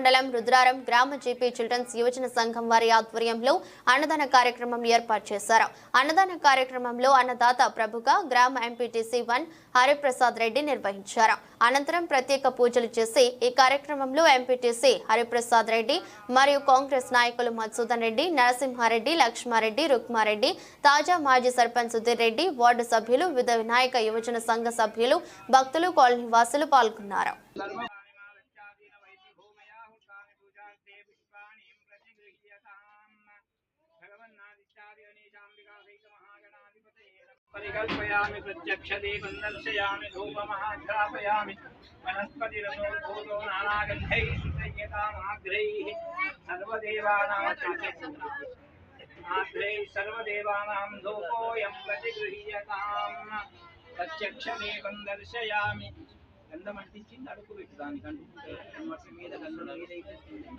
మండలం రుద్రారం గ్రామ GP children's యువజన సంఘం వారి ఆధ్వర్యంలో అన్నదాన కార్యక్రమం ఏర్పాటు చేశారు. అన్నదాన కార్యక్రమంలో అన్నదాత ప్రభుగా గ్రామ ఎంపీటీసీ వన్ హరిప్రసాద్ రెడ్డి నిర్వహించారు. అనంతరం ప్రత్యేక పూజలు చేసి ఈ కార్యక్రమంలో ఎంపీటీసీ హరిప్రసాద్ రెడ్డి మరియు కాంగ్రెస్ నాయకులు మధుసూదన్ రెడ్డి నరసింహారెడ్డి లక్ష్మారెడ్డి రుక్మారెడ్డి తాజా మాజీ సర్పంచ్ సుధీర్ రెడ్డి వార్డు సభ్యులు వివిధ వినాయక యువజన సంఘ సభ్యులు భక్తులు కాలనీ వాసులు పాల్గొన్నారు. परिकल्पयामि प्रत्यक्षदीपं दर्शयामि धूपमहाघ्रापयामि वनस्पतिरसोद्भूतो नानागन्धैः सुसंयतामाग्रैः सर्वदेवानां आग्रैः सर्वदेवानां धूपोऽयं प्रतिगृह्यताम् ప్రత్యక్షమేవం దర్శయామి గంధం అంటించింది అడుగు పెట్టు దానికి అంటుకుంటే వర్షం మీద గంధం ఏదైతే గంధం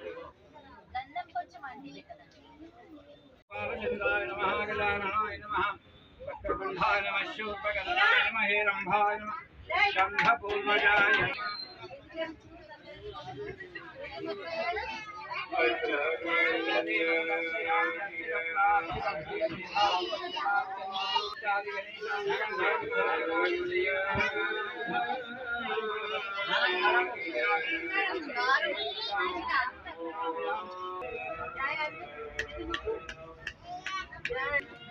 प्रबन्धाय नमः शूर्पगन्धाय नमः हेरम्भाय नमः शम्भपूर्वजाय Thank you.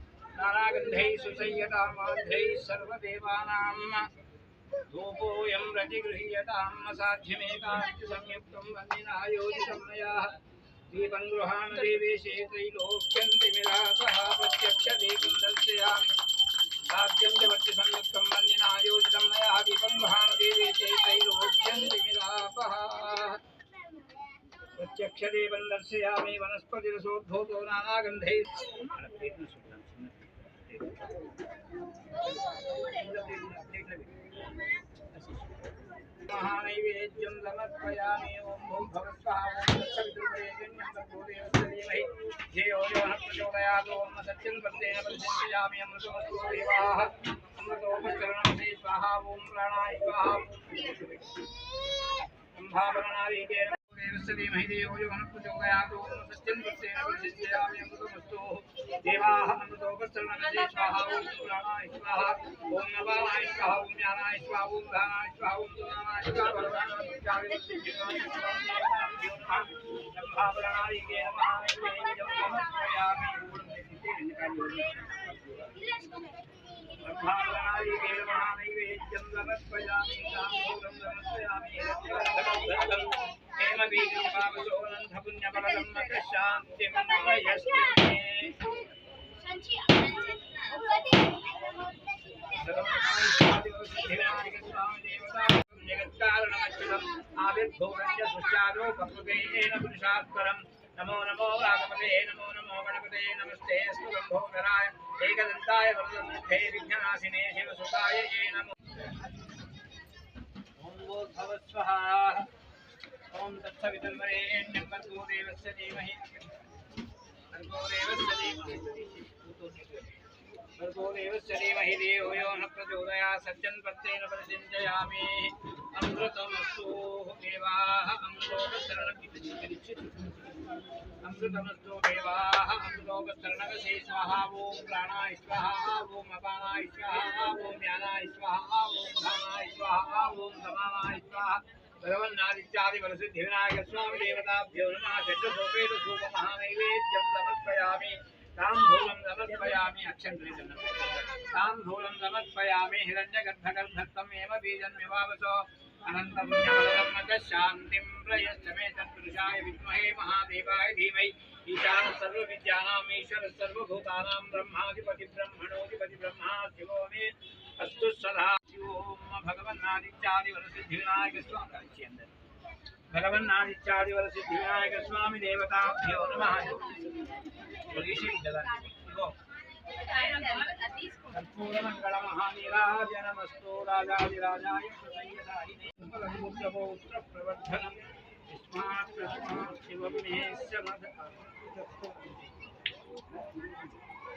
नानागन्धैः सुसंयतामान्धैः सर्वदेवानां धूपोऽयं रतिगृह्यताम् असाध्यमेकाच्च दीपं गृहाण देवेशे त्रैलोक्यन्तिमिलापः प्रत्यक्षदीपं दर्शयामि। साध्यं च वर्ति दीपं गृहाण देवेशे त्रैलोक्यन्तिमिलापः। महानैवेद्यं समर्पयामि ॐ भूर्भुवस्वः ॐ तत्सवितुर्वरेण्यं तत्पूर्वदेवस्य यो नः प्रचोदयात् ॐ सत्यं सत्येन अमृतमस्तु देवाः अमृतोपचरणमसे स्वाहा ॐ प्राणाय स्वाहा सम्भावनारीकेण देवस्य धीमहि धियो यो नः प्रचोदयात् ॐ सत्यं सत्येन परिचिन्तयामि अमृतमस्तु देवाः अमृतोपचरणमसे स्वाहा ॐ प्राणाय स्वाहा ॐ नवानाय स्वाहा ॐ ज्ञानाय स्वाहा ॐ दानाय स्वाहा ॐ गुणानाय स्वाहा वरदानाय स्वाहा सम्भावनारीकेण महानैवेद्यं समर्पयामि ब्रह्मावनादिकेन महानैवेद्यं समर्पयामि ताम्बूलं समर्पयामि रत्नगन्धं हेमबीजं पावसोऽनन्तपुण्यफलदं मकशान्तिं वयस्तु मे नमो नमो रागपते नमो नमो गणपते नमस्ते स्तुभोधराय एकदन्ताय वरदमुखे विघ्ननाशिने शिवसुताय ये नमो ॐ भवस्वः ॐ तत्सवितुर्वरेण्यं भर्गो धीमहि भर्गो देवस्य धीमहि भर्गो देवस्य धीमहि धियो यो न प्रचोदयात् सत्यं पत्रेण परिचिन्तयामि अमृतमस्तु देवाः अमृतोपचरणं अमृतमस्तु देवाः अमृतोपचरणवसे स्वाहा ॐ प्राणाय स्वाहा ॐ अपानाय स्वाहा ॐ ज्ञानाय स्वाहा ॐ धानाय स्वाहा ॐ समानाय स्वाहा भगवन्नादित्यादिवरसिद्धिविनायक स्वामी देवताभ्यो नमः। षड्सोपेत सूपमहानैवेद्यं समर्पयामि। ताम्बूलं समर्पयामि अक्षन्तरितं ताम्बूलं समर्पयामि हिरण्यगर्भगर्भत्वम् एव बीजन्विवावसो अनन्तपुण्यफलदं प्रयश्च मे तत्पुरुषाय विद्महे महादेवाय धीमहि। ईशानः सर्वविद्यानाम् ईश्वरः सर्वभूतानां, ब्रह्माधिपति शिवो मे। अस्तु सदा ओम भगवन्नादित्यादिवर सिद्धिविनायक स्वामी भगवन्नादित्यादिवर सिद्धिविनायक स्वामी देवताभ्यो नमः कर्पूरमण्डलमहानीराज नमस्तु राजादिराजाय प्रवर्धनम् तस्मात् तस्मात् शिवमेश्य मद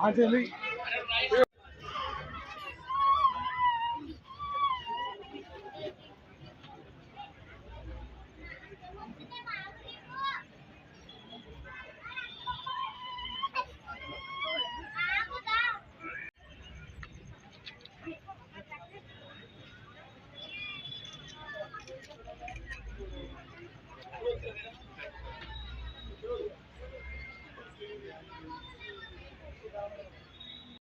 啊真累